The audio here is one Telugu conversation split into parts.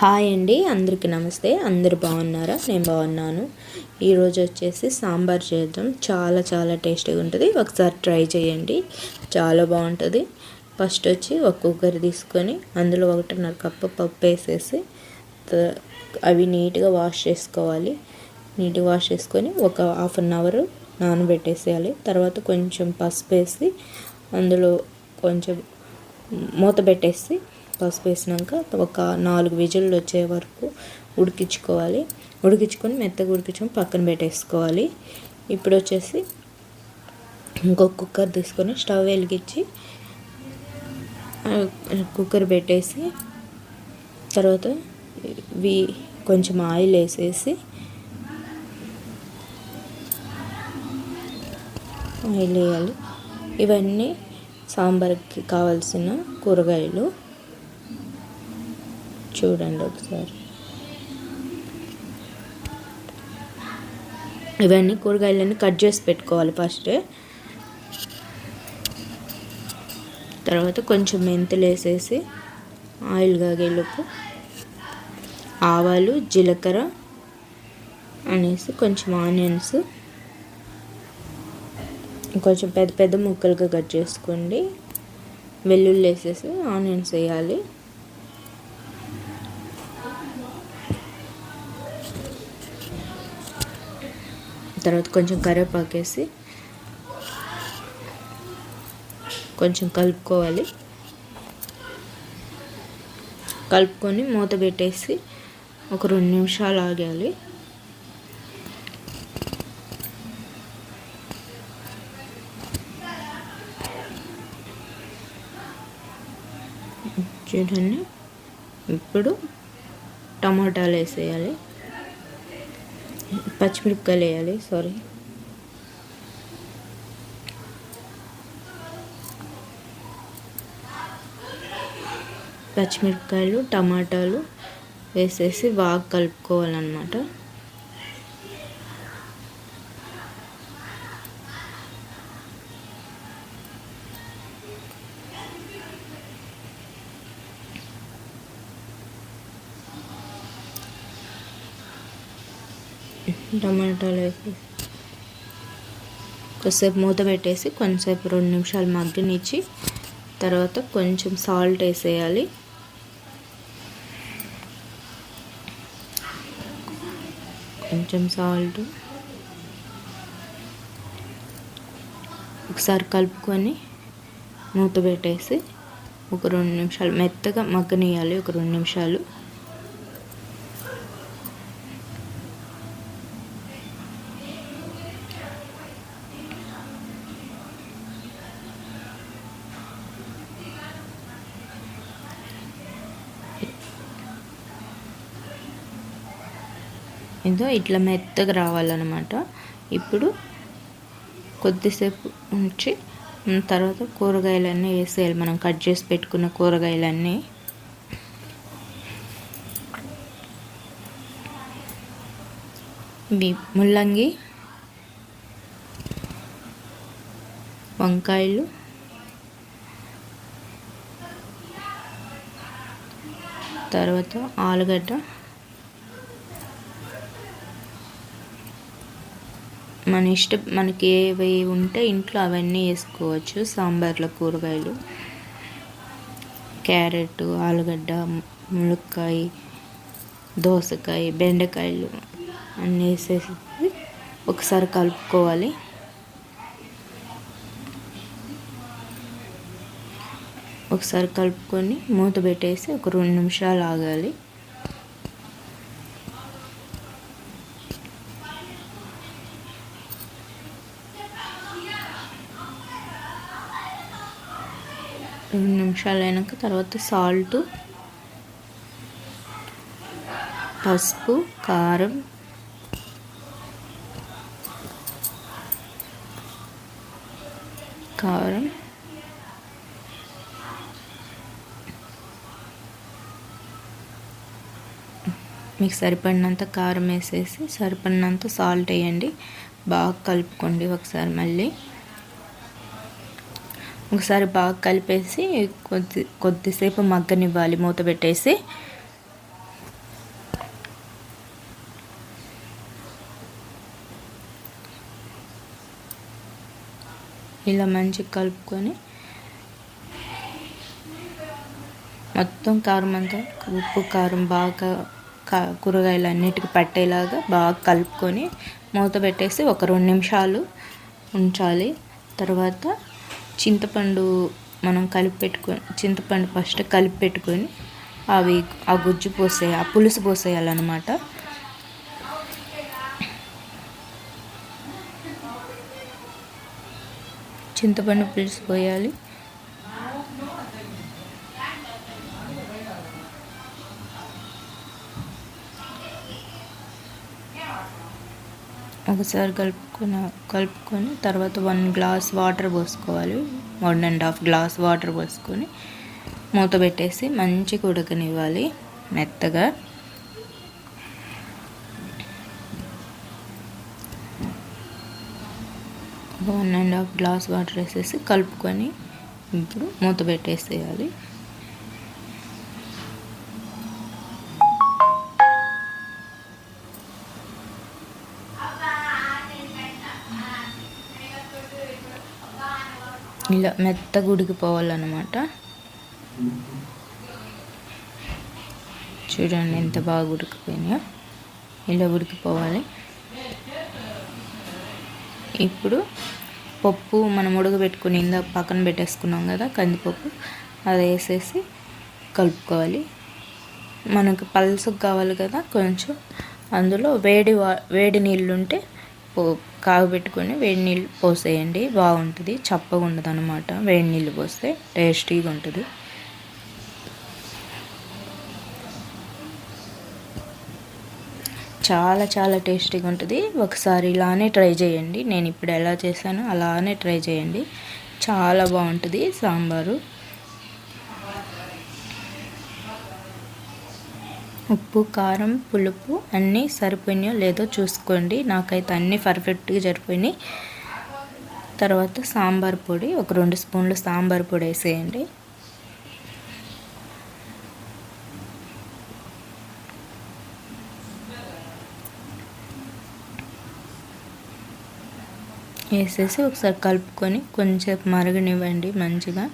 హాయ్ అండి అందరికీ నమస్తే. అందరు బాగున్నారా? నేను బాగున్నాను. ఈరోజు వచ్చేసి సాంబార్ చేద్దాం. చాలా చాలా టేస్టీగా ఉంటుంది. ఒకసారి ట్రై చేయండి. చాలా బాగుంటుంది. ఫస్ట్ వచ్చి ఒక కుక్కర్ తీసుకొని అందులో ఒకటిన్నర కప్పు పప్పు వేసేసి అవి నీట్గా వాష్ చేసుకోవాలి. నీట్గా వాష్ చేసుకొని ఒక హాఫ్ అన్ అవర్ నానబెట్టేసేయాలి. తర్వాత కొంచెం పసుపు వేసి అందులో కొంచెం మూత పెట్టేసి పసుపు వేసినాక ఒక నాలుగు విజిల్లు వచ్చే వరకు ఉడికించుకోవాలి. ఉడికించుకొని మెత్తగా ఉడికించుకొని పక్కన పెట్టేసుకోవాలి. ఇప్పుడు వచ్చేసి ఇంకొక కుక్కర్ తీసుకొని స్టవ్ వెలిగించి కుక్కర్ పెట్టేసి తర్వాత వి కొంచెం ఆయిల్ వేసేసి ఆయిల్ వేయాలి. ఇవన్నీ సాంబార్కి కావాల్సిన కూరగాయలు. చూడండి ఒకసారి. ఇవన్నీ కూరగాయలన్నీ కట్ చేసి పెట్టుకోవాలి ఫస్ట్. తర్వాత కొంచెం మెంతులు వేసేసి ఆయిల్ కాగేలోపు ఆవాలు జీలకర్ర అనేసి కొంచెం ఆనియన్స్. కొంచెం పెద్ద పెద్ద ముక్కలుగా కట్ చేసుకోండి. వెల్లుల్లి వేసేసి ఆనియన్స్ వేయాలి. తర్వాత కొంచెం కరివేపాకు వేసి కొంచెం కలుపుకోవాలి. కలుపుకొని మూత పెట్టేసి ఒక రెండు నిమిషాలు ఆగాలి. చూడండి. ఇప్పుడు టమాటాలు వేసేయాలి. పచ్చిమిరపకాయలు వేయాలి సారీ పచ్చిమిరపకాయలు టమాటాలు వేసేసి బాగా కలుపుకోవాలన్నమాట. టమాటాలు వేసి కొద్దిసేపు మూత పెట్టేసి కొంచెంసేపు రెండు నిమిషాలు మగ్గనిచ్చి తర్వాత కొంచెం సాల్ట్ వేసేయాలి. కొంచెం సాల్ట్. ఒకసారి కలుపుకొని మూత పెట్టేసి ఒక రెండు నిమిషాలు మెత్తగా మగ్గనియాలి ఒక రెండు నిమిషాలు. ఏదో ఇట్లా మెత్తగా రావాలన్నమాట. ఇప్పుడు కొద్దిసేపు ఉంచి తర్వాత కూరగాయలన్నీ వేసేయాలి. మనం కట్ చేసి పెట్టుకున్న కూరగాయలన్నీ. ముల్లంగి వంకాయలు తర్వాత ఆలుగడ్డ. మన ఇష్టం మనకి ఏవి ఉంటే ఇంట్లో అవన్నీ వేసుకోవచ్చు. సాంబార్లో కూరగాయలు క్యారెట్ ఆలుగడ్డ ములక్కాయ దోసకాయ బెండకాయలు అన్నీ వేసేసి ఒకసారి కలుపుకోవాలి. ఒకసారి కలుపుకొని మూత పెట్టేసి ఒక రెండు నిమిషాలు ఆగాలి. రెండు నిమిషాలు అయినాక తర్వాత సాల్ట్ పసుపు కారం కారం మీకు సరిపడినంత కారం వేసేసి సరిపడినంత సాల్ట్ వేయండి. బాగా కలుపుకోండి ఒకసారి మళ్ళీ. ఒకసారి బాగా కలిపేసి కొద్ది కొద్దిసేపు మగ్గనివ్వాలి మూత పెట్టేసి. ఇలా మంచిగా కలుపుకొని మొత్తం కారం అంతా ఉప్పు కారం బాగా కా కూరగాయలు అన్నిటికీ పట్టేలాగా బాగా కలుపుకొని మూత పెట్టేసి ఒక రెండు నిమిషాలు ఉంచాలి. తర్వాత చింతపండు మనం కలిపి పెట్టుకొని చింతపండు ఫస్ట్ కలిపి పెట్టుకొని అవి ఆ గుజ్జు పోసేయ ఆ పులుసు పోసేయాలన్నమాట. చింతపండు పులుసు పోయాలి. ఒకసారి కలుపుకున్న కలుపుకొని తర్వాత వన్ గ్లాస్ వాటర్ పోసుకోవాలి. One and half glass water పోసుకొని మూత పెట్టేసి మంచిగా ఉడకనివ్వాలి మెత్తగా. One and half glass water వేసేసి కలుపుకొని ఇప్పుడు మూత పెట్టేసేయాలి. ఇలా మెత్తగా ఉడికిపోవాలన్నమాట చూడండి ఎంత బాగా ఉడికిపోయినాయో. ఇలా ఉడికిపోవాలి? ఇప్పుడు పప్పు మనం ఉడకబెట్టుకుని ఇందాక పక్కన పెట్టేసుకున్నాం కదా కందిపప్పు. అది వేసేసి కలుపుకోవాలి. మనకు పల్సకు కావాలి కదా కొంచెం. అందులో వేడి వా వేడి నీళ్ళు ఉంటే పో కాగబెట్టుకొని వేడి నీళ్ళు పోసేయండి. బాగుంటుంది. చప్పగా ఉండదు అనమాట వేడి నీళ్ళు పోస్తే టేస్టీగా ఉంటుంది. చాలా చాలా టేస్టీగా ఉంటుంది. ఒకసారి ఇలానే ట్రై చేయండి. నేను ఇప్పుడు ఎలా చేశానో అలానే ట్రై చేయండి. చాలా బాగుంటుంది సాంబారు. ఉప్పు కారం పులుపు అన్నీ సరిపోయినాయో లేదో చూసుకోండి. నాకైతే అన్నీ పర్ఫెక్ట్గా సరిపోయినాయి తర్వాత సాంబార్ పొడి ఒక రెండు స్పూన్లు సాంబార్ పొడి వేసేయండి. వేసేసి ఒకసారి కలుపుకొని కొంచెం మరగనివ్వండి మంచిగా.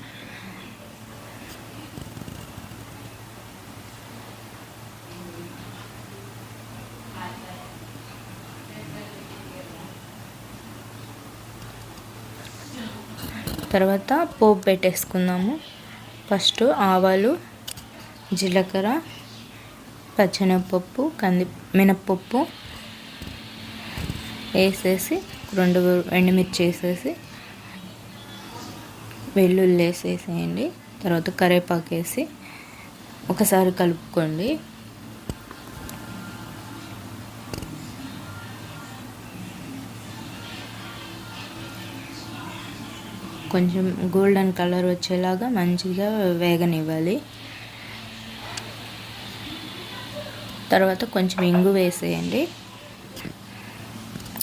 తర్వాత పోపు పెట్టేసుకుందాము. ఫస్ట్ ఆవాలు జీలకర్ర పచ్చెనగపప్పు కంది మినప్పప్పు వేసేసి రెండు ఎండుమిర్చి వేసేసి వెల్లుల్లి వేసేసేయండి. తర్వాత కరివేపాకు వేసి ఒకసారి కలుపుకోండి. కొంచెం గోల్డెన్ కలర్ వచ్చేలాగా మంచిగా వేగనివ్వాలి. తర్వాత కొంచెం ఇంగు వేసేయండి.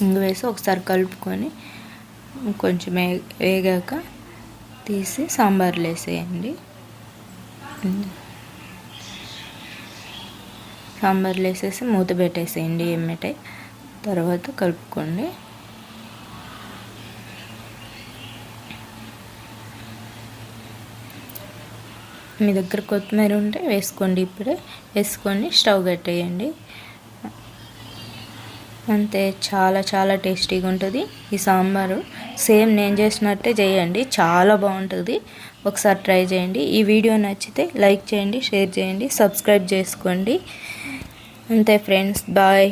ఇంగు వేసి ఒకసారి కలుపుకొని కొంచెం వేగాక తీసి సాంబార్లు వేసేయండి. సాంబార్లు వేసేసి మూత పెట్టేసేయండి ఎమ్మటే తర్వాత కలుపుకోండి. మీ దగ్గర కొత్తిమీర ఉంటే వేసుకోండి ఇప్పుడే. వేసుకొని స్టవ్ కట్టేయండి. అంతే చాలా చాలా టేస్టీగా ఉంటుంది ఈ సాంబారు. సేమ్ నేను చేసినట్టే చేయండి చాలా బాగుంటుంది. ఒకసారి ట్రై చేయండి. ఈ వీడియో నచ్చితే లైక్ చేయండి షేర్ చేయండి సబ్స్క్రైబ్ చేసుకోండి. అంతే ఫ్రెండ్స్ బాయ్.